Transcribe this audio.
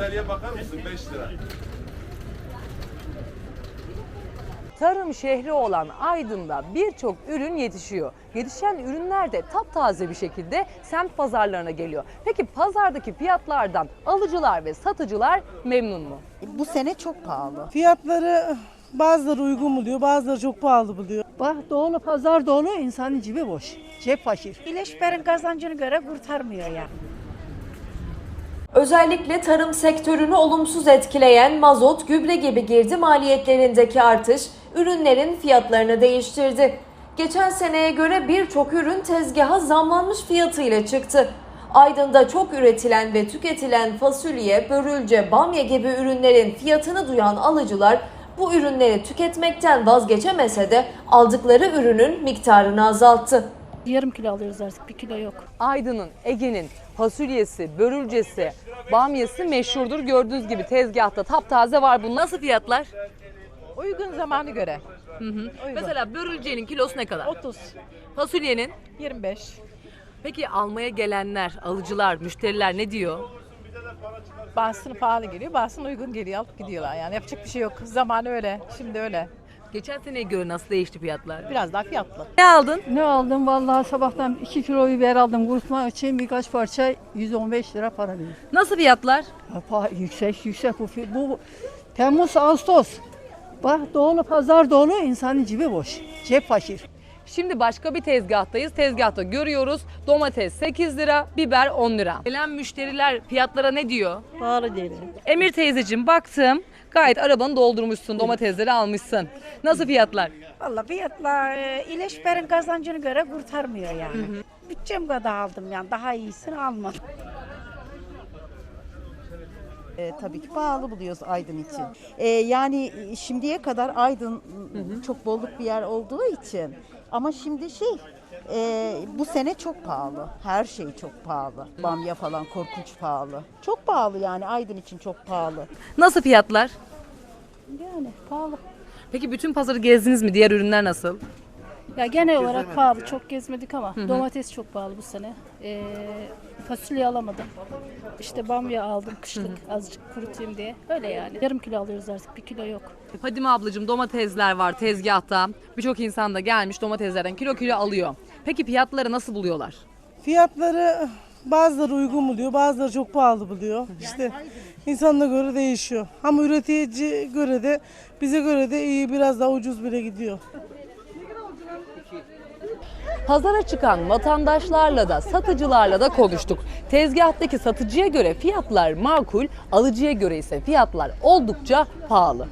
Sandalye bakar mısın? 5 lira. Tarım şehri olan Aydın'da birçok ürün yetişiyor. Yetişen ürünler de taptaze bir şekilde semt pazarlarına geliyor. Peki pazardaki fiyatlardan alıcılar ve satıcılar memnun mu? Bu sene çok pahalı. Fiyatları bazıları uygun buluyor, bazıları çok pahalı buluyor. Bak dolu pazar dolu insanın cebi boş. Cep fakir. İleşber'in kazancını göre kurtarmıyor yani. Özellikle tarım sektörünü olumsuz etkileyen mazot, gübre gibi girdi maliyetlerindeki artış ürünlerin fiyatlarını değiştirdi. Geçen seneye göre birçok ürün tezgaha zamlanmış fiyatıyla çıktı. Aydın'da çok üretilen ve tüketilen fasulye, börülce, bamya gibi ürünlerin fiyatını duyan alıcılar bu ürünleri tüketmekten vazgeçemese de aldıkları ürünün miktarını azalttı. Yarım kilo alıyoruz artık, bir kilo yok. Aydın'ın, Ege'nin fasulyesi, börülcesi, bamyası meşhurdur. Gördüğünüz gibi tezgahta taptaze var. Bu nasıl fiyatlar? Uygun zamanı göre. Mesela börülcenin kilosu ne kadar? 30, Fasulyenin? 25. Peki almaya gelenler, alıcılar, müşteriler ne diyor? Bazısını pahalı geliyor, bazısını uygun geliyor. Alıp gidiyorlar yani. Yapacak bir şey yok. Zamanı öyle. Şimdi öyle. Geçen seneye göre nasıl değişti fiyatlar? Biraz daha fiyatlı. Ne aldın? Ne aldım? Vallahi sabahtan 2 kilo biber aldım. Kurutmak için birkaç parça 115 lira para veriyor. Nasıl fiyatlar? Ya, pa- yüksek yüksek bu. Bu Temmuz Ağustos. Bak dolu pazar dolu insanın cebi boş. Cep fakir. Şimdi başka bir tezgahtayız. Tezgahta görüyoruz domates 8 lira, biber 10 lira. Gelen müşteriler fiyatlara ne diyor? Pahalı değil. Emir teyzeciğim baktım. Gayet arabanı doldurmuşsun, domatesleri almışsın. Nasıl fiyatlar? Vallahi fiyatla e, İleşber'in kazancını göre kurtarmıyor yani. Bütçem kadar aldım yani daha iyisini almadım. Ee, tabii ki pahalı buluyoruz Aydın için. Ee, yani şimdiye kadar Aydın çok bolluk bir yer olduğu için. Ama şimdi şey e, bu sene çok pahalı. Her şey çok pahalı. Bamya falan korkunç pahalı. Çok pahalı yani Aydın için çok pahalı. Nasıl fiyatlar? Yani pahalı. Peki bütün pazarı gezdiniz mi? Diğer ürünler nasıl? Ya genel olarak pahalı. Çok gezmedik ama domates çok pahalı bu sene. Ee, fasulye alamadım. İşte bamya aldım kışlık azıcık kurutayım diye. Öyle yani. Yarım kilo alıyoruz artık, bir kilo yok. Fadime ablacığım domatesler var tezgahta. Birçok insan da gelmiş domateslerden kilo kilo alıyor. Peki fiyatları nasıl buluyorlar? Fiyatları bazıları uygun buluyor, bazıları çok pahalı buluyor. İşte insanına göre değişiyor. Ama üretici göre de bize göre de iyi biraz daha ucuz bile gidiyor. Pazara çıkan vatandaşlarla da satıcılarla da konuştuk. Tezgahtaki satıcıya göre fiyatlar makul, alıcıya göre ise fiyatlar oldukça pahalı.